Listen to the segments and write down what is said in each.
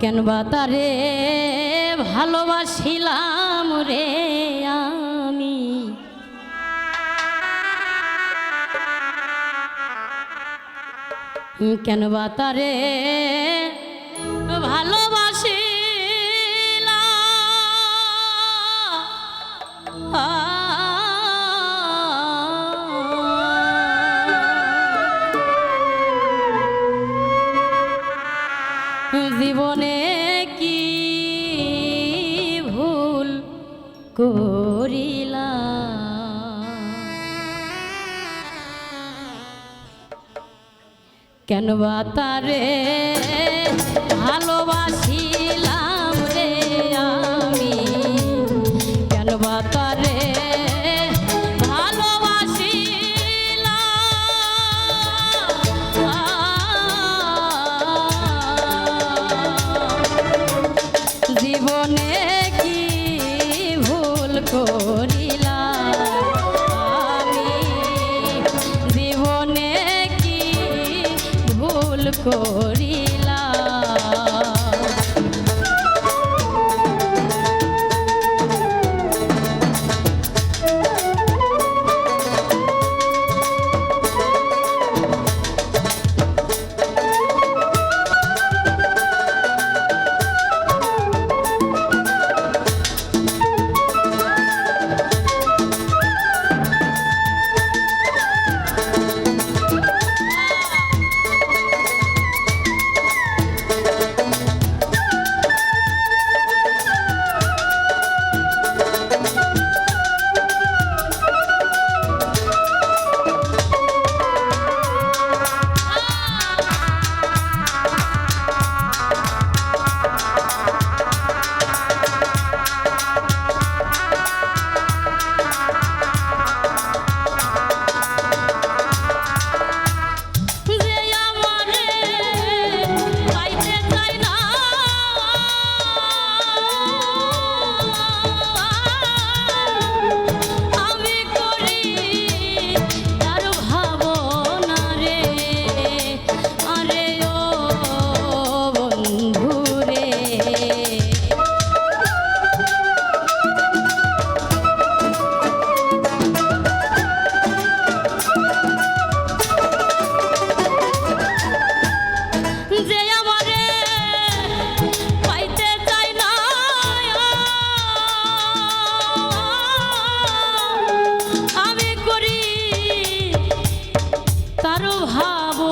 কেন বা তারে ভালোবাসিলাম রে আমি? কেন বা তারে করিলা কেন বা তারে ভালোবাসিলাম ভুল প্রভাবো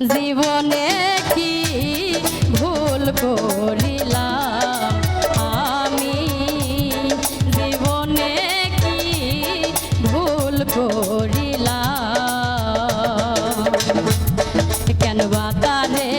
জীবনে কি ভুল করিলাম? আমি জীবনে কি ভুল করিলাম? কেন বাতারে